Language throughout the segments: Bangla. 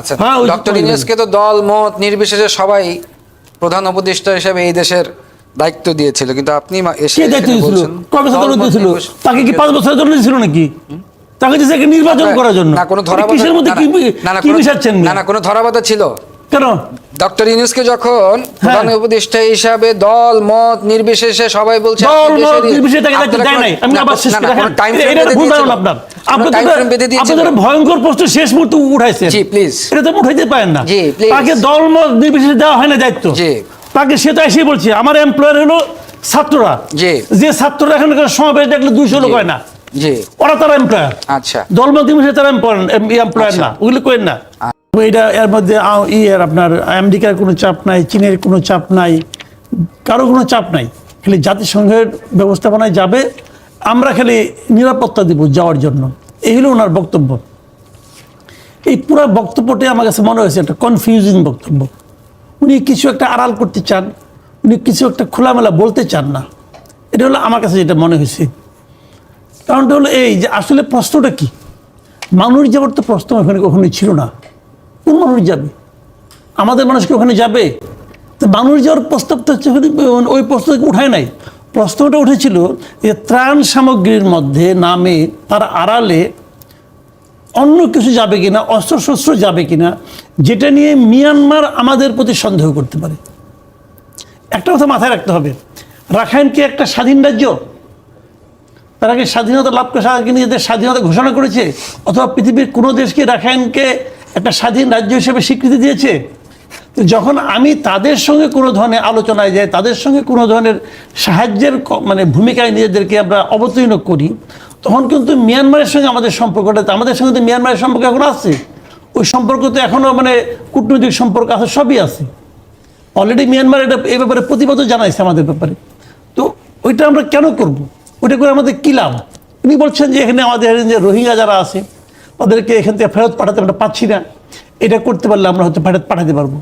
আচ্ছা হ্যাঁ, ডক্টর। ইউনুসকে তো দল মত নির্বিশেষে সবাই প্রধান উপদেষ্টা হিসেবে এই দেশের দায়িত্ব দিয়েছিল। কিন্তু আপনি এসে কে দায়িত্ব দিয়েছিল? কবে সাধারণ দিয়েছিল? তাকে কি পাঁচ বছরের জন্য দিয়েছিল নাকি? তাকে দিয়েছে নির্বাচন করার জন্য। না কোনো এটা মধ্যে কি না, না, কি কোনো- মিশাচ্ছেন না না কোনো ধরাবাধা ছিল। কেন? ডক্টর ইউনুসকে যখন প্রধান উপদেষ্টা হিসাবে দল মত নির্বিশেষে সবাই বলছে। ভয়ঙ্কর প্রশ্ন শেষ মুহূর্তে উঠাইছে জি, please. এটা তো উঠাইতে পারেন না. তাকে দল মত নির্বিশেষে দেওয়া হয় না দায়িত্ব। জি। তাকে সে তো এসেই বলছে আমার এমপ্লয়ার হলো ছাত্ররা। জি। যে ছাত্ররা এখন সমাবেশ দেখলে দুইশো লোক হয় না। জি। ওরা তারা এমপ্লয়ার আচ্ছা। দলমত নির্বিশেষে তারা এমপ্লয়ার না। ওগুলো করেন না। এটা এর মধ্যে ইয়ের আপনার, আমেরিকার কোনো চাপ নাই, চীনের কোনো চাপ নাই, কারও কোনো চাপ নাই। খালি জাতিসংঘের ব্যবস্থাপনায় যাবে, আমরা খালি নিরাপত্তা দিব যাওয়ার জন্য। এই হলো ওনার বক্তব্য। এই পুরো বক্তব্যটি আমার কাছে মনে হয়েছে, একটা কনফিউজিং বক্তব্য। উনি কিছু একটা আড়াল করতে চান, উনি কিছু একটা খোলামেলা বলতে চান না। এটা হলো আমার কাছে যেটা মনে হয়েছে। কারণটা হলো এই যে আসলে প্রশ্নটা কি? মানুষ যাবার তো প্রশ্ন ওখানে কখনোই ছিল না। কোন মানুষ যাবে। আমাদের মানুষকে ওখানে যাবে। তো মানুষ যাওয়ার প্রস্তাবটা হচ্ছে ওই প্রশ্ন উঠায় নাই। প্রশ্নটা উঠেছিল যে ত্রাণ সামগ্রীর মধ্যে নামে তার আড়ালে অন্য কিছু যাবে কিনা, অস্ত্রশস্ত্র যাবে কিনা, যেটা নিয়ে মিয়ানমার আমাদের প্রতি সন্দেহ করতে পারে। একটা কথা মাথায় রাখতে হবে। রাখাইন কি একটা স্বাধীন রাজ্য? তারা কি স্বাধীনতা লাভ করে নিজেদের স্বাধীনতা ঘোষণা করেছে? অথবা পৃথিবীর কোনো দেশকে রাখাইনকে একটা স্বাধীন রাজ্য হিসেবে স্বীকৃতি দিয়েছে। তো যখন আমি তাদের সঙ্গে কোনো ধরনের আলোচনায় যাই, তাদের সঙ্গে কোনো ধরনের সাহায্যের মানে ভূমিকায় নিজেদেরকে আমরা অবতীর্ণ করি, তখন কিন্তু মিয়ানমারের সঙ্গে আমাদের সম্পর্কটা, আমাদের সঙ্গে তো মিয়ানমারের সম্পর্ক এখন আছে। ওই সম্পর্ক তো এখনও মানে কূটনৈতিক সম্পর্ক আছে, সবই আছে। অলরেডি মিয়ানমার এটা এই ব্যাপারে প্রতিবাদও জানাইছে আমাদের ব্যাপারে। তো ওইটা আমরা কেন করব? ওইটা করে আমাদের কী লাভ? উনি বলছেন যে এখানে আমাদের যে রোহিঙ্গা যারা আছে তাদেরকে এখান থেকে ফেরত পাঠাতে আমরা পাচ্ছি না। এটা করতে পারলে আমরা হয়তো ফেরত পাঠাতে পারব।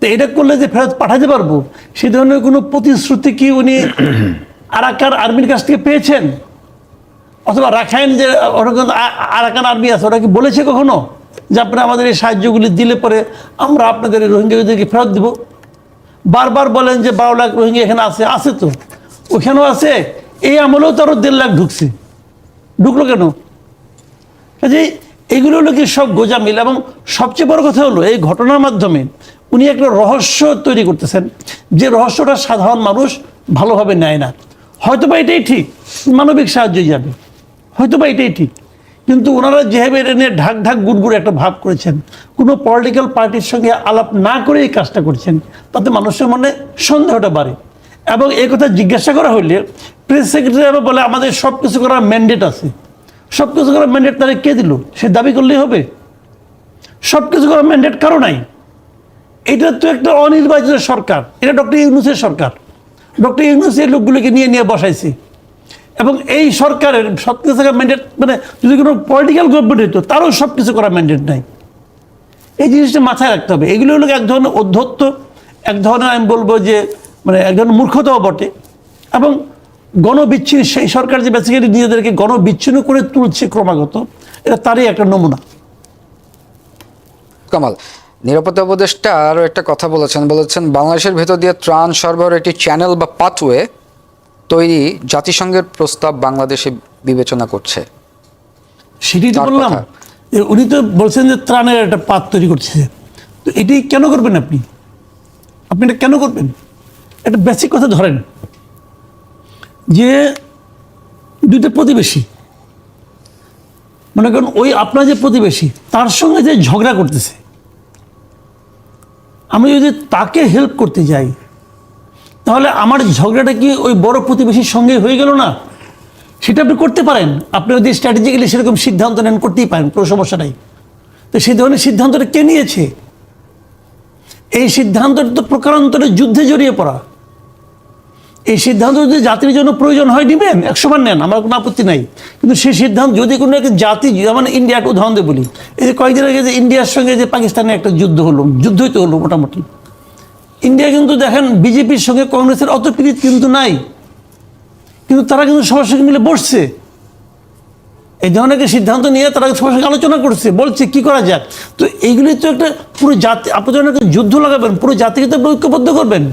তো এটা করলে যে ফেরত পাঠাতে পারব সেই ধরনের কোনো প্রতিশ্রুতি কি উনি আরাকার আর্মির কাছ থেকে পেয়েছেন? অথবা রাখাইন যে আরাকান আর্মি আছে, ওরা কি বলেছে কখনো যে আপনারা আমাদের এই সাহায্যগুলি দিলে পরে আমরা আপনাদের রোহিঙ্গাদেরকে ফেরত দেবো? বারবার বলেন যে বারো লাখ রোহিঙ্গা এখানে আছে আছে তো। ওখানেও আছে। এই আমলেও তো আরও দেড় লাখ ঢুকছে। ঢুকলো কেন? কাজে এগুলো হলো কি সব গোজামিল এবং সবচেয়ে বড় কথা হলো, এই ঘটনার মাধ্যমে উনি একটা রহস্য তৈরি করতেছেন, যে রহস্যটা সাধারণ মানুষ ভালোভাবে নেয় না। হয়তো বা এটাই ঠিক, মানবিক সাহায্য যাবে হয়তো বা এটাই ঠিক। কিন্তু ওনারা যেভাবে এটা নিয়ে ঢাক ঢাক গুড়গুড় একটা ভাব করেছেন, কোনো পলিটিক্যাল পার্টির সঙ্গে আলাপ না করে এই কাজটা করছেন, তাতে মানুষের মনে সন্দেহটা বাড়ে। এবং এই কথা জিজ্ঞাসা করা হইলে প্রেস সেক্রেটারি বলে, আমাদের সব কিছু করার ম্যান্ডেট আছে। সব কিছু করার ম্যান্ডেট তারা কে দিল? সে দাবি করলেই হবে। সব কিছু করার ম্যান্ডেট কারও নাই। এটা তো একটা অনির্বাচিত সরকার। এটা ডক্টর ইউনুসের সরকার। ডক্টর ইউনুস এই লোকগুলোকে নিয়ে নিয়ে বসাইছে। এবং এই সরকারের সব কিছু করার ম্যান্ডেট মানে যদি কোনো পলিটিক্যাল গভর্নমেন্ট হতো তারও সব কিছু করার ম্যান্ডেট নাই। এই জিনিসটা মাথায় রাখতে হবে। এগুলো হলো এক ধরনের অধ্যত্ত, এক ধরনের আমি বলব যে মানে এক ধরনের মূর্খতাও বটে। এবং গণবিচ্ছিন্ন সেই সরকার যে বেসিক্যালি নিজেদেরকে গণবিচ্ছিন্ন করে তুলছে ক্রমাগত এটা তারই একটা নমুনা। কামাল নিরাপত্তা উপদেষ্টা আরও একটা কথা বলেছেন বলেছেন বাংলাদেশের ভেতর দিয়ে ত্রাণ সরবরাহের একটি চ্যানেল বা পাথওয়ে তৈরি জাতিসংঘের প্রস্তাব বাংলাদেশে বিবেচনা করছে। সেটি তো বললাম। উনি তো বলছেন যে ত্রাণের একটা পাত তৈরি করছে। তো এটি কেন করবেন আপনি? আপনি এটা কেন করবেন? একটা বেসিক কথা ধরেন। যে দুইটা প্রতিবেশী। মনে করেন ওই আপনার যে প্রতিবেশী, তার সঙ্গে যে ঝগড়া করতেছে। আমি যদি তাকে হেল্প করতে যাই, তাহলে আমার ঝগড়াটা কি ওই বড় প্রতিবেশীর সঙ্গে হয়ে গেল না? সেটা আপনি করতে পারেন। আপনি যদি স্ট্র্যাটেজিক্যালি সেরকম সিদ্ধান্ত নেন, করতেই পারেন, কোনো সমস্যা নাই। তো সেই ধরনের সিদ্ধান্তটা কে নিয়েছে? এই সিদ্ধান্তটা তো প্রকারান্তরে যুদ্ধে জড়িয়ে পড়া। এই সিদ্ধান্ত যদি জাতির জন্য প্রয়োজন হয় নিবেন একশো বার নেন, আমার কোনো আপত্তি নাই। কিন্তু সেই সিদ্ধান্ত যদি কোনো একটা জাতি যেমন ইন্ডিয়াকে উদাহরণ দিয়ে বলি, এই যে কয়েকদিন আগে যে ইন্ডিয়ার সঙ্গে যে পাকিস্তানের একটা যুদ্ধ হলো যুদ্ধই তো হলো মোটামুটি। ইন্ডিয়া কিন্তু দেখেন, বিজেপির সঙ্গে কংগ্রেসের অত প্রীত কিন্তু নাই। কিন্তু তারা কিন্তু সবার সঙ্গে মিলে বসছে। এই ধরনের সিদ্ধান্ত নিয়ে তারা সবার সঙ্গে আলোচনা করছে, বলছে, কি করা যায় তো এইগুলি তো একটা পুরো জাতি, আপনি যখন একটা যুদ্ধ লাগাবেন, পুরো জাতিকে তো ঐক্যবদ্ধ করবেন।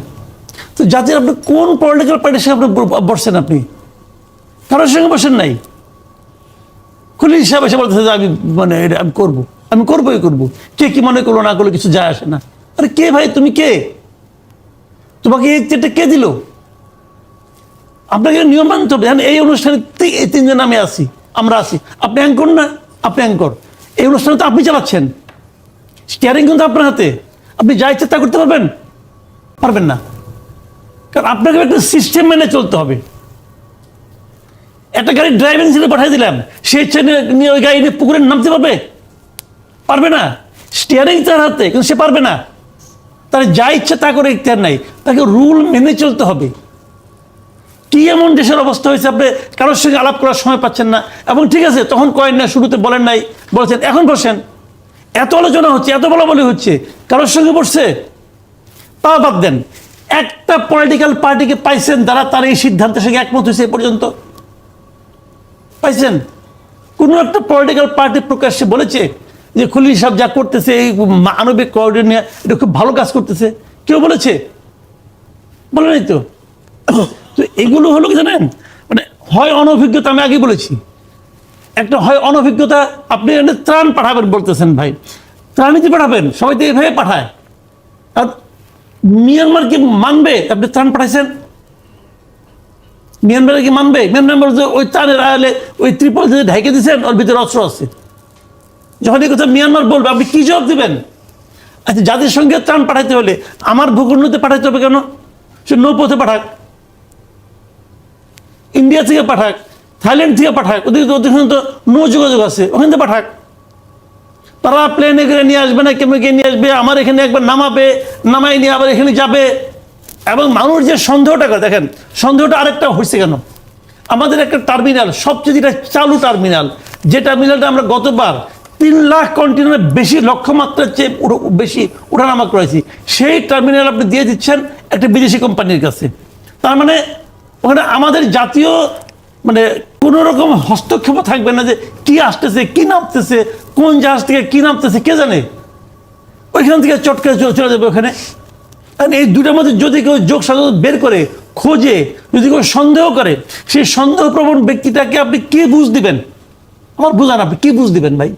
তো জাতির আপনি কোন পলিটিক্যাল পার্টির সঙ্গে আপনি বসছেন আপনি? কারোর সঙ্গে বসেন নাই? খুলি হিসাব এসে বলতেছে যে আমি মানে এটা আমি করব। আমি করবোই করব। কে কি মনে করল না করল কিছু যায় আসে না। আরে কে ভাই, তুমি কে? তোমাকে এই চেটে কে দিল? আপনাকে নিয়ম মানতে হবে। এই অনুষ্ঠানে এই তিনজন আমি আছি, আমরা আছি। আপনি অ্যাঙ্কর না? আপনি অ্যাঙ্কর এই অনুষ্ঠানে তো আপনি চালাচ্ছেন। স্টিয়ারিং কিন্তু আপনার হাতে। আপনি যা ইচ্ছে তা করতে পারবেন? পারবেন না। কারণ আপনাকে একটা সিস্টেম মেনে চলতে হবে। একটা গাড়ি ড্রাইভিং সিটে পাঠিয়ে দিলাম, সে ইচ্ছে নিয়ে- ওই গাড়ি নিয়ে পুকুরে নামতে পারবে? পারবে না। স্টিয়ারিং তার হাতে, কিন্তু সে পারবে না। তার যা ইচ্ছা তা করে ইখতিয়ার নাই। তাকে রুল মেনে চলতে হবে। কি এমন দেশের অবস্থা হয়েছে আপনি কারোর সঙ্গে আলাপ করার সময় পাচ্ছেন না? এবং ঠিক আছে, তখন কয়েন না শুরুতে বলেন নাই, বলেছেন, এখন বসেন। এত আলোচনা হচ্ছে, এত বলা বলি হচ্ছে, কারোর সঙ্গে বসছে? তাও বাদ দেন। একটা পলিটিক্যাল পার্টিকে পাইছেন তারা তার এই সিদ্ধান্তের সঙ্গে একমত হয়েছে এ পর্যন্ত? পাইছেন? কোন একটা পলিটিক্যাল পার্টি প্রকাশ্যে বলেছে যে খুলি সাহেব যা করতেছে, এই মানবিক কোঅর্ডিনেট নিয়ে এটা খুব ভালো কাজ করতেছে। কেউ বলেছে? বলে নাই তো? তো এগুলো হলো কি জানেন? মানে হয় অনভিজ্ঞতা, আমি আগে বলেছি। একটা হয় অনভিজ্ঞতা, আপনি ত্রাণ পাঠাবেন বলতেছেন ভাই। ত্রাণীতি পাঠাবেন, সবাই তো এভাবে পাঠায়। আর মিয়ানমার কি মানবে? আপনি ত্রাণ পাঠাইছেন? মিয়ানমারে কি মানবে? মিয়ানমার যে ওই ত্রাণের আয়ালে ওই ত্রিপল যে ঢেকে দিয়েছেন ওর ভিতরে অস্ত্র আছে। যখন এই কথা মিয়ানমার বলবে, আপনি কি জবাব দিবেন? আচ্ছা যাদের সঙ্গে ত্রাণ পাঠাইতে হলে আমার ভূখণ্ডতে পাঠাইতে হবে কেন? সে নৌপথে পাঠাক। ইন্ডিয়া থেকে পাঠাক, থাইল্যান্ড থেকে পাঠাক তো ওখানে তো নৌ যোগাযোগ আছে, ওখান থেকে পাঠাক। তারা প্লেনে করে নিয়ে আসবে না, কেমন কে নিয়ে আসবে? আমার এখানে একবার নামাবে নামাই নিয়ে আবার এখানে যাবে। এবং মানুষ যে সন্দেহটা করে, দেখেন, সন্দেহটা আরেকটা হয়েছে কেন? আমাদের একটা টার্মিনাল সবচেয়ে যেটা চালু টার্মিনাল যে টার্মিনালটা আমরা গতবার তিন লাখ কন্টেনার বেশি লক্ষ্যমাত্রার চেয়ে বেশি ওঠানামা করেছি। সেই টার্মিনাল আপনি দিয়ে দিচ্ছেন একটা বিদেশি কোম্পানির কাছে। তার মানে ওখানে আমাদের জাতীয় মানে কোনো রকম হস্তক্ষেপ থাকবে না যে কি আসতেছে, কি নামতেছে, কোন জাহাজ থেকে কি নামতেছে, কে জানে? ওইখান থেকে চটকে চলে যাবে ওখানে। এই দুটার মধ্যে যদি কেউ যোগ সাধন বের করে, খোঁজে, যদি কেউ সন্দেহ করে, সেই সন্দেহপ্রবণ ব্যক্তিটাকে আপনি কি বুঝ দিবেন? আমার বুঝান আপনি কি বুঝ দিবেন ভাই?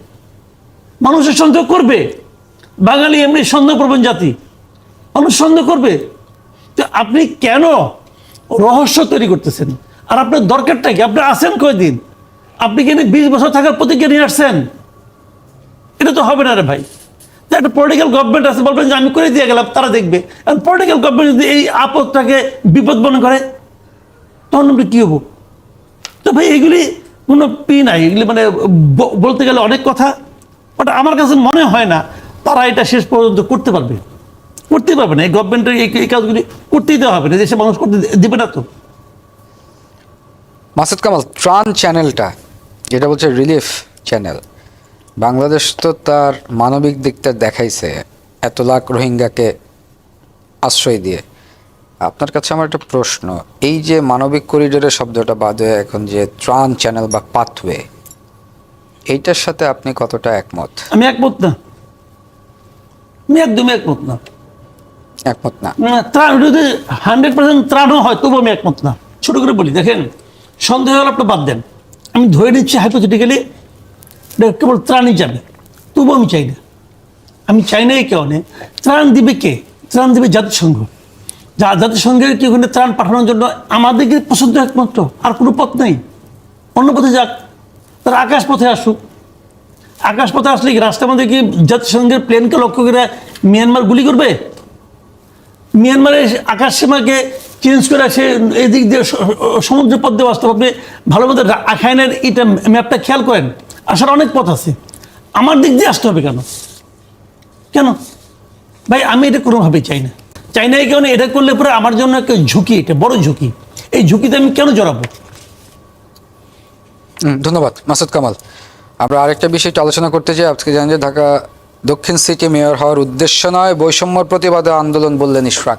মানুষের সন্দেহ করবে। বাঙালি এমনি সন্দেহপ্রবণ জাতি। মানুষ সন্দেহ করবে। তো আপনি কেন রহস্য তৈরি করতেছেন? আর আপনার দরকারটা কি? আপনি আসেন কয়দিন? আপনি কি বিশ বছর থাকার প্রতিজ্ঞা নিয়ে আসছেন? এটা তো হবে না রে ভাই। একটা পলিটিক্যাল গভর্নমেন্ট আছে, বলবেন যে আমি করে দিয়ে গেলাম, তারা দেখবে। আর পলিটিক্যাল গভর্নমেন্ট যদি এই আপদটাকে বিপদ মনে করে, তখন আমরা কী হব? তো ভাই, এগুলি কোনো পি নাই। এগুলি মানে বলতে গেলে অনেক কথা বাট আমার কাছে মনে হয় না তারা এটা শেষ পর্যন্ত করতে পারবে। করতে পারবে না। এই গভর্নমেন্টের এই কাজগুলি করতেই দেওয়া হবে না। দেশে মানুষ করতে দিবে না তো। মাসুদ কামাল ত্রাণ চ্যানেলটা যেটা বলছে রিলিফ চ্যানেল বাংলাদেশ তো তার মানবিক দিকটা দেখাইছে এত লাখ রোহিঙ্গাকে আশ্রয় দিয়ে। আপনার কাছে আমার একটা প্রশ্ন এই যে মানবিক করিডোরের শব্দটা বাদ হয়ে এখন যে ত্রাণ চ্যানেল বা পাথওয়ে এইটার সাথে আপনি কতটা একমত? আমি একমত না। আমি একদমই একমত না। একমত না। না, ত্রাণ যদি হান্ড্রেড পার্সেন্ট ত্রাণও হয় তবু আমি একমত না। ছোট করে বলি দেখেন সন্দেহ হলে আপনি বাদ দেন। আমি ধরে নিচ্ছি হাইপোথেটিক্যালি কেবল ত্রাণই যাবে তবু আমি চাই না। আমি চাই না এই কারণে, ত্রাণ দিবে কে? ত্রাণ দিবে জাতিসংঘ। যা জাতিসংঘের কি ওখানে ত্রাণ পাঠানোর জন্য আমাদেরকে পছন্দ একমাত্র, আর কোনো পথ নেই। অন্য পথে যাক, তারা আকাশ পথে আসুক। আকাশ পথে আসলে কি রাস্তার মধ্যে কি জাতিসংঘের প্লেনকে লক্ষ্য করে মিয়ানমার গুলি করবে? মিয়ানমারের আকাশ সীমাকে চেঞ্জ করে সে এদিক দিয়ে সমুদ্র পথ দিয়ে আসতে হবে। ভালো মতো রা- এটা ম্যাপটা খেয়াল করেন, আসার অনেক পথ আছে। আমার দিক দিয়ে আসতে হবে কেন? কেন? ভাই, আমি এটা কোনোভাবেই চাই না। চাই না কারণে এটা করলে পরে আমার জন্য একটা ঝুঁকি এটা বড় ঝুঁকি। এই ঝুঁকিতে আমি কেন জড়াবো? ধন্যবাদ। মাসুদ কামাল, আমরা আরেকটা বিষয় আলোচনা করতে চাই। আজকে জানেন যে ঢাকা দক্ষিণ সিটি মেয়র হওয়ার উদ্দেশ্য নয়, বৈষম্যর প্রতিবাদে আন্দোলন বললেন ইশরাক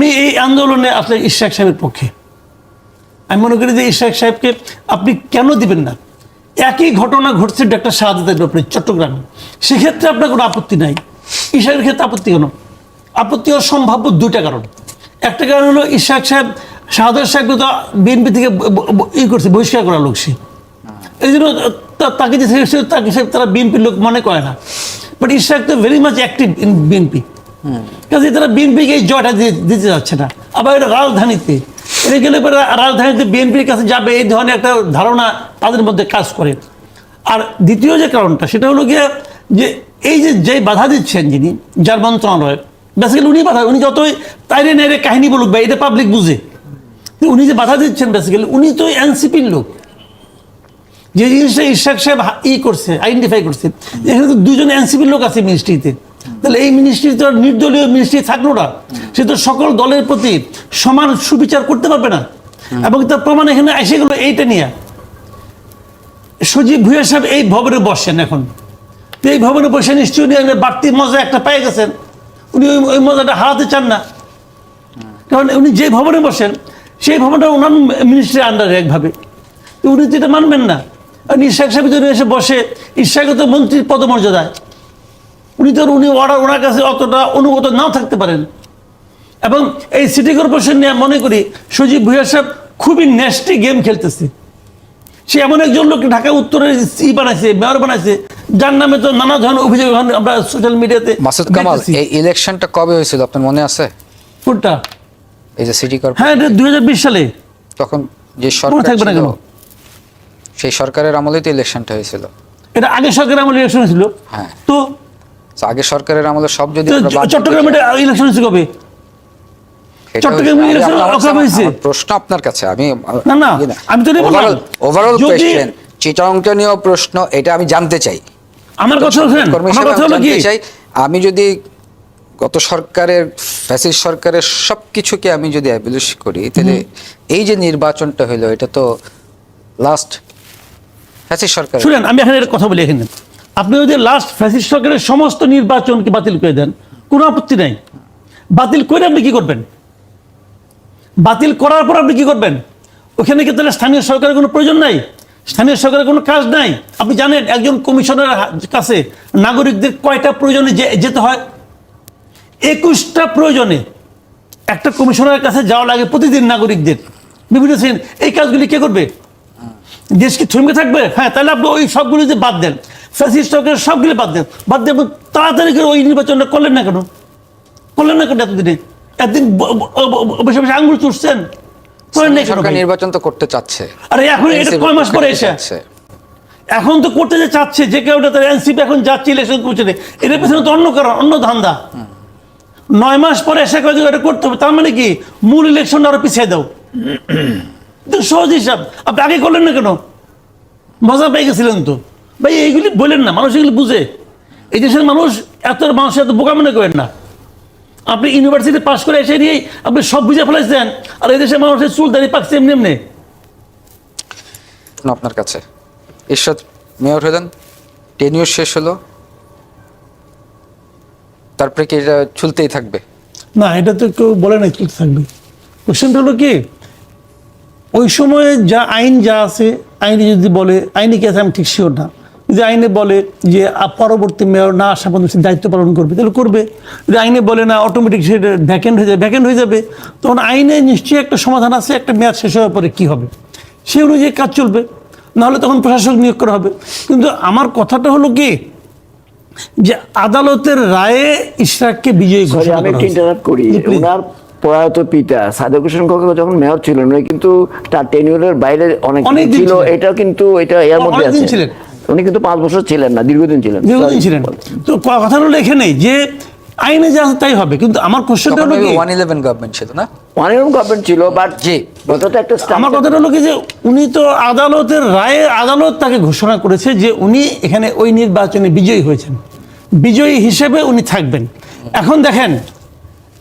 আমি এই আন্দোলনে আসলে ইশাক সাহেবের পক্ষে। আমি মনে করি যে ইশাক সাহেবকে আপনি কেন দিবেন না? একই ঘটনা ঘটছে ডাক্তার শাহাদাতের ব্যাপারে চট্টগ্রামে। সেক্ষেত্রে আপনার কোনো আপত্তি নাই। ইশাকের ক্ষেত্রে আপত্তি কেন? আপত্তি হওয়ার সম্ভাব্য দুটা কারণ। একটা কারণ হলো ইশাক সাহেব, শাহাদাত সাহেবকে তো বিএনপি থেকে ই করছে, বহিষ্কার করা লোক সে। এই জন্য তাকে যে তাকে তারা বিএনপির লোক মনে করে না। বাট ইশাক তো very much active in BNP. কাজে তারা বিএনপিকে এই জয়টা দিতে যাচ্ছে না। আবার এটা রাজধানীতে। এটা গেলে পরে রাজধানীতে বিএনপির কাছে যাবে, এই ধরনের একটা ধারণা তাদের মধ্যে কাজ করে। আর দ্বিতীয় যে কারণটা, সেটা হলো গিয়ে যে এই যে যে বাধা দিচ্ছেন যিনি, যার মন্ত্রণালয় বেসিক্যালি উনি বাধা উনি যতই তাইরে নেড়ে কাহিনী বলুক বা এটা পাবলিক বুঝে উনি যে বাধা দিচ্ছেন বেসিক্যালি উনি তো এনসিপির লোক। যে জিনিসটা ইশাক সাহেব ই করছে আইডেন্টিফাই করছে, এখানে তো দুজন এনসিপির লোক আছে মিনিস্ট্রিতে তাহলে এই মিনিস্ট্রি তো নির্দলীয় মিনিস্ট্রি থাকল না। সে তো সকল দলের প্রতি সমান সুবিচার করতে পারবে না। এবং তার প্রমাণ এখানে এসে গেলো এইটা নিয়ে। সজীব ভুইয়া সাহেব এই ভবনে বসেন এখন। এই ভবনে বসে নিশ্চয়ই উনি বাড়তি মজা একটা পেয়ে গেছেন। উনি ওই ওই মজাটা হারাতে চান না। কারণ উনি যে ভবনে বসেন সেই ভবনটা ওনার মিনিস্ট্রির আন্ডারে একভাবে। উনি তো এটা মানবেন না। আর ইশাক সাহেব যদি এসে বসে ইশাকে তো মন্ত্রীর পদমর্যাদায় উনি তো উনি অর্ডার ওনার কাছে অতটা অনুগত নাও থাকতে পারেন। এবং এই সিটি কর্পোরেশন নিয়ে মনে করি সজীব ভুইয়া সাহেব খুবই নেস্টি গেম খেলতেছে। সে এমন একজন লোক ঢাকা উত্তরের ই বানাইছে মেয়র বানাইছে যার নামে তো নানা ধরনের অভিযোগ আমরা সোশ্যাল মিডিয়াতে মাসুদ কামাল এই ইলেকশনটা কবে হয়েছিল? আপনার মনে আছে? কোনটা? এই যে সিটি কর্পোরেশন। হ্যাঁ এটা দুই হাজার বিশ সালে। তখন যে সরকার থাকবে না কেন? সেই সরকারের আমলেই তো ইলেকশনটা হয়েছিল। এটা আগে সরকারের আমলে ইলেকশন হয়েছিল। হ্যাঁ। তো আগে সরকারের আমলে সব যদি চট্টগ্রামে ইলেকশন হয়েছে কবে? চট্টগ্রামে হয়েছে? প্রশ্ন আপনার কাছে আমি না, না, আমি তো ওভারঅল চিটাংটা প্রশ্ন এটা আমি জানতে চাই। আমার কথা আমার কথা হলো কি? আমি যদি গত সরকারের ফ্যাসিস সরকারের সব কিছুকে আমি যদি অ্যাবিলিশ করি তাহলে এই যে নির্বাচনটা হলো এটা তো লাস্ট ফ্যাসিস সরকার শুনেন আমি এখানে কথা বলি এখানে। আপনি যদি লাস্ট ফ্যাসিস্ট সরকারের সমস্ত নির্বাচনকে বাতিল করে দেন, কোনো আপত্তি নাই। বাতিল করে আপনি কি করবেন? বাতিল করার পর আপনি কি করবেন? ওখানে কি তাহলে স্থানীয় সরকারের কোনো প্রয়োজন নাই? স্থানীয় সরকারের কোনো কাজ নাই? আপনি জানেন, একজন কমিশনের কাছে নাগরিকদের কয়টা প্রয়োজনে যে- যেতে হয়? একুশটা প্রয়োজনে একটা কমিশনারের কাছে যাওয়া লাগে প্রতিদিন নাগরিকদের। বিভিন্ন এই কাজগুলি কে করবে? দেশ কি থমকে থাকবে? হ্যাঁ তাহলে আপনি ওই সবগুলি যে বাদ দেন। ফ্যাসিস্ট সবগুলো বাদ দেন। বাদ দিয়ে তাড়াতাড়ি করে ওই নির্বাচনটা করলেন না কেন? করলেন না কেন এতদিনে? একদিন বসে বসে আঙুল চুষছেন? করেন না সরকার নির্বাচন তো করতে চাচ্ছে। আরে এখন এটা কয় মাস পরে এসে। এখন তো করতে যে চাচ্ছে যে কেউ তার এনসিপি এখন যাচ্ছে ইলেকশন করছে না। এটার পেছনে তো অন্য কারণ অন্য ধান্দা। নয় মাস পরে এসে কাজ এটা করতে হবে তার মানে কি? মূল ইলেকশনটা আরও পিছিয়ে দাও। সহজ হিসাব। আপনি আগে করলেন না কেন? মজা পেয়ে গেছিলেন তো। ভাই এইগুলি বলেন না মানুষ এগুলি বুঝে। এই দেশের মানুষ এত মানুষ এত বোকা মনে করেন না। আপনি ইউনিভার্সিটি পাশ করে এসে নিয়েই আপনি সব বুঝে ফেলাইছেন আর এই দেশের মানুষের চুল দাঁড়িয়ে পাকছে এমনি এমনি। আপনার কাছে। ঈশ্বর মেয়র হয়ে হলেন টেনিউর শেষ হলো। তারপরে কি এটা চলতেই থাকবে? না এটা তো কেউ বলে না ঠিক থাকবে। কোশ্চেনটা হলো কি ওই সময়ে যা আইন যা আছে আইনে যদি বলে আইনে কি আছে আমি ঠিক শিওর না? যদি আইনে বলে যে পরবর্তী মেয়র না আসা পর্যন্ত দায়িত্ব পালন করবে। তাহলে করবে। যদি আইনে বলে না অটোমেটিক সেটা ভ্যাকেন্ট হয়ে যাবে। ভ্যাকেন্ট হয়ে যাবে তখন আইনে নিশ্চয়ই একটা সমাধান আছে একটা মেয়াদ শেষ হওয়ার পরে কি হবে? সেই অনুযায়ী কাজ চলবে। নাহলে তখন প্রশাসক নিয়োগ করা হবে। কিন্তু আমার কথাটা হলো কি? যে আদালতের রায়ে ইশরাককে বিজয়ী ঘোষণা আমি একটু ইন্টারাপ্ট করি। ওনার প্রয়াত পিতা সাদেক হোসেন খোকা যখন মেয়র ছিলেন উনি কিন্তু তার টেনিউরের বাইরে অনেক ছিল। এটা কিন্তু এটা এর মধ্যে আছে। উনি কিন্তু পাঁচ বছর ছিলেন না দীর্ঘদিন ছিলেন। দীর্ঘদিন ছিলেন। তো কথা হলো এখানেই যে আইনে যা তাই হবে কিন্তু আমার কোশ্চেনটা হলো কি? ওয়ান ইলেভেন গভর্নমেন্ট ছিল না? অনেক গভর্নমেন্ট ছিল বাট জি। তো একটা আমার কথাটা হলো কি যে উনি তো আদালতের রায়ে আদালত তাকে ঘোষণা করেছে যে উনি এখানে ওই নির্বাচনে বিজয়ী হয়েছেন। বিজয়ী হিসেবে উনি থাকবেন। এখন দেখেন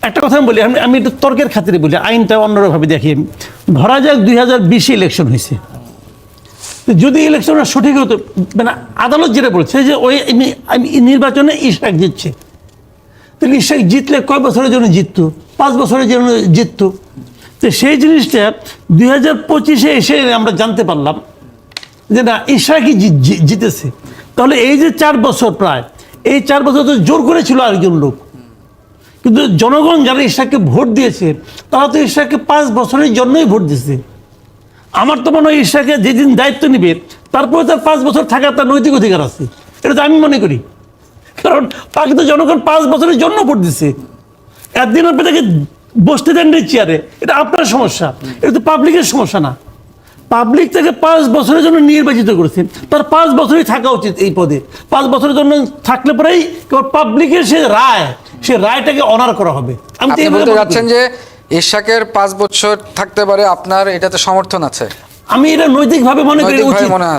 একটা কথা আমি বলি আমি একটু তর্কের খাতিরে বলি আইনটা অন্যভাবে দেখি। ধরা যাক দুই হাজার বিশে ইলেকশন হয়েছে। যদি ইলেকশনটা সঠিক হতো মানে আদালত যেটা বলছে যে ওই নির্বাচনে ইশাক জিতছে। তাহলে ইশাক জিতলে কয় বছরের জন্য জিততো? পাঁচ বছরের জন্য জিততো। তো সেই জিনিসটা দুই হাজার পঁচিশে এসে আমরা জানতে পারলাম যে না জি- জিতেছে। তাহলে এই যে চার বছর প্রায়, এই চার বছর তো জোর করেছিল আরেকজন লোক। কিন্তু জনগণ যারা ইশরাককে ভোট দিয়েছে, তারা তো ইশরাককে পাঁচ বছরের জন্যই ভোট দিয়েছে। আমার তো মনে হয় ইশরাকে যেদিন দায়িত্ব নিবে তারপরে তার পাঁচ বছর থাকার তার নৈতিক অধিকার আছে। এটা তো আমি মনে করি। কারণ তাকে তো জনগণ পাঁচ বছরের জন্য ভোট দিচ্ছে একদিন আপনি তাকে বসতে দেন চেয়ারে এটা আপনার সমস্যা। এটা তো পাবলিকের সমস্যা না। পাবলিক তাকে পাঁচ বছরের জন্য নির্বাচিত করেছে। তার পাঁচ বছরই থাকা উচিত এই পদে। পাঁচ বছরের জন্য থাকলে পরেই কেবল পাবলিকের সে রায় সে রায়টাকে অনার করা হবে। আমি তো। যাচ্ছেন যে ইশাকের পাঁচ বছর থাকতে পারে আপনার এটাতে সমর্থন আছে? আমি এটা নৈতিকভাবে মনে করি উচিত। মনে হয়